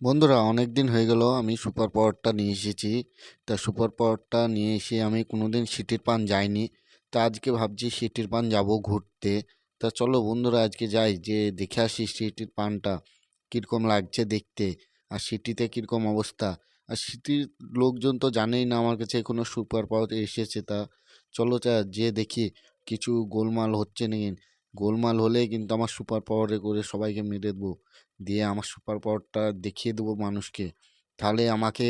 বন্ধুরা, অনেক দিন হয়ে গেল, আমি সুপার পাওয়ারটা নিয়ে এসেছি। তা সুপার পাওয়ারটা নিয়ে এসে আমি কোনোদিন সিটির পান যাইনি। তা আজকে ভাবছি সিটির পান যাব ঘুরতে। তা চলো বন্ধুরা, আজকে যাই, যে দেখে আসি সিটির পানটা, কীরকম লাগছে দেখতে, আর সিটিতে কীরকম অবস্থা। আর সিটির লোকজন তো জানেই না, আমার কাছে কোনো সুপার পাওয়ার এসেছে। তা চলো যা যে দেখি, কিছু গোলমাল হচ্ছে নাকি। গোলমাল হলে কিন্তু আমার সুপার পাওয়ারে করে সবাইকে মেরে দেবো। দিয়ে আমার সুপার পাওয়ারটা দেখিয়ে দেবো মানুষকে। তাহলে আমাকে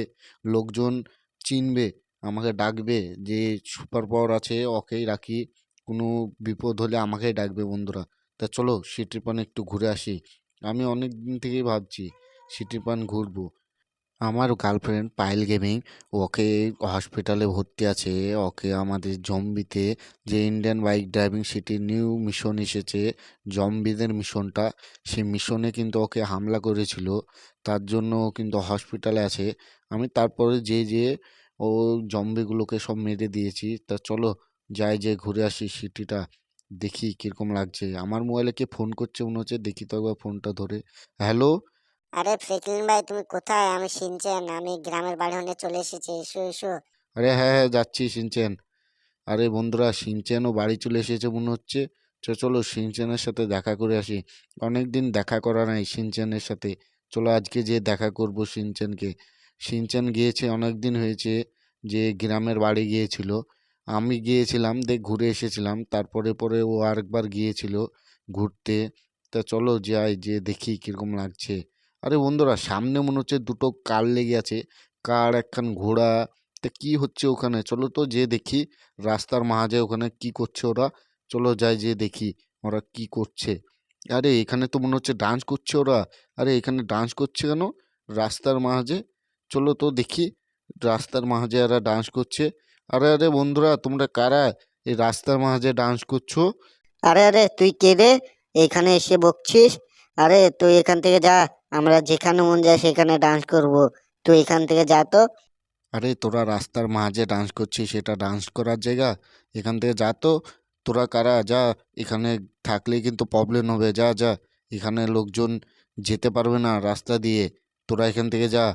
লোকজন চিনবে, আমাকে ডাকবে যে সুপার পাওয়ার আছে, ওকেই রাখি। কোনো বিপদ হলে আমাকেই ডাকবে বন্ধুরা। তা চলো সিটির পান একটু ঘুরে আসি। আমি অনেক দিন থেকেই ভাবছি সিটির পান ঘুরবো। আমার গার্লফ্রেন্ড পায়েল গেমিং ওকে হসপিটালে ভর্তি আছে, ওকে আমাদের জম্বিতে যে ইন্ডিয়ান বাইক ড্রাইভিং সিটির নিউ মিশন এসেছে জম্বিদের মিশনটা সেই মিশনে কিন্তু ওকে হামলা করেছিল, তার জন্য কিন্তু হসপিটালে আছে। আমি তারপরে যে যে ও জম্বিগুলোকে সব মেরে দিয়েছি, তা চলো যাই যে ঘুরে আসি সিটিটা দেখি কীরকম লাগছে। আমার মোবাইলে কে ফোন করছে, মনে হচ্ছে দেখি তো একবার ফোনটা ধরে। হ্যালো আরে ফ্রেকলিন ভাই, তুমি কোথায়? আমি শিনচেন আমি গ্রামের বাড়ি হয়ে চলে এসেছি। এসো এসো। আরে হ্যাঁ হ্যাঁ যাচ্ছি সিনচেন। আরে বন্ধুরা, সিনচেনও বাড়ি চলে এসেছে মনে হচ্ছে। চ, চলো সিনচেনের সাথে দেখা করে আসি। অনেক দিন দেখা করা নাই সিনচেনের সাথে। চলো আজকে যে দেখা করব সিনচেনকে। সিনচেন গিয়েছে অনেক দিন হয়েছে যে গ্রামের বাড়ি গিয়েছিল। আমি গিয়েছিলাম দেখ ঘুরে এসেছিলাম। তারপরে, পরে ও আরেকবার গিয়েছিল ঘুরতে। তা চলো যাই যে দেখি কীরকম লাগছে। আরে বন্ধুরা, সামনে মনে হচ্ছে দুটো কার লেগে আছে। কার একখান ঘোড়া, তা কি হচ্ছে ওখানে? চলো তো যে দেখি, রাস্তার মাঝে ওখানে কি করছে ওরা। চলো যাই যে দেখি, ওরা কি করছে। আরে এখানে তো মনে হচ্ছে ডান্স করছে ওরা। আরে এখানে ডান্স করছে কেন? রাস্তার মাঝে। চলো তো দেখি, রাস্তার মাঝে এরা ডান্স করছে। আরে আরে বন্ধুরা, তোমরা কারা? এই রাস্তার মাঝে ডান্স করছ? আরে আরে, তুই কে রে? এখানে এসে বকছিস? আরে, তুই এখান থেকে যা। আমরা যেখানে মন যায় সেখানে ডান্স করব। তুই এখান থেকে যা তো। আরে তোরা রাস্তার মাঝে ডান্স করছিস সেটা ডান্স করার জায়গা। এখান থেকে যা তো। তোরা কারা? যা। এখানে থাকলে কিন্তু প্রবলেম হবে। যা যা। এখানে লোকজন যেতে পারবে না রাস্তা দিয়ে। তোরা এখান থেকে যা।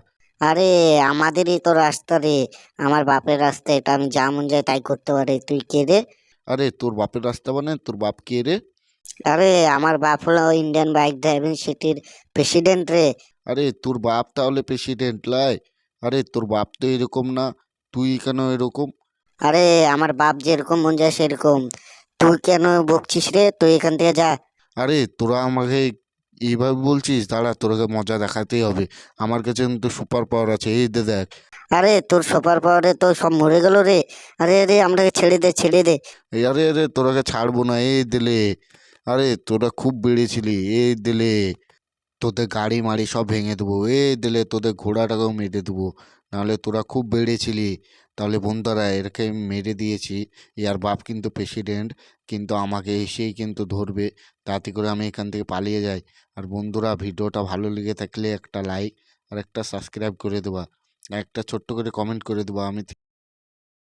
আরে আমাদেরই তো রাস্তা রে। আমার বাপের রাস্তা এটা। আমি যা মন যায় তাই করতে পারি। তুই কে রে? আরে তোর বাপের রাস্তা মানে? তোর বাপ কে রে? আরে আমার বাপ হলো ইন্ডিয়ান বাইক ড্রাইভিং সিটির প্রেসিডেন্ট রে। আরে তোর বাপ তাহলে প্রেসিডেন্ট লাই? আরে তোর বাপ তো এরকম না। তুই কেন এরকম? আরে আমার বাপ যেরকম মন যায় সেরকম। তুই কেন বকছিস রে? তুই এখান থেকে যা। আরে তোরা আমাকে এইভাবে বলছিস? দাঁড়া তোরাকে মজা দেখাতেই হবে। আমার কাছে কিন্তু সুপার পাওয়ার আছে। এই দে দেখ। আরে তোর সুপার পাওয়ারে তো সব মরে গেল রে। আরে আরে আমরাকে ছেড়ে দে ছেড়ে দে। এই আরে আরে তোরাকে ছাড়বো না। এই দিলে আরে তোরা খুব বেড়েছিলি এই দিলে তোদের গাড়ি মাড়ি সব ভেঙে দেবো, এ দিলে তোদের ঘোড়াটাকেও মেরে দেবো, নাহলে তোরা খুব বেড়েছিলি। তাহলে বন্ধুরা, এরকে মেরে দিয়েছি, ইয়ার বাপ কিন্তু প্রেসিডেন্ট কিন্তু আমাকে এসেই কিন্তু ধরবে, তাতে করে আমি এখান থেকে পালিয়ে যাই। আর বন্ধুরা, ভিডিওটা ভালো লেগে থাকলে একটা লাইক আর একটা সাবস্ক্রাইব করে দেবা, একটা ছোট্ট করে কমেন্ট করে দেবা, আমি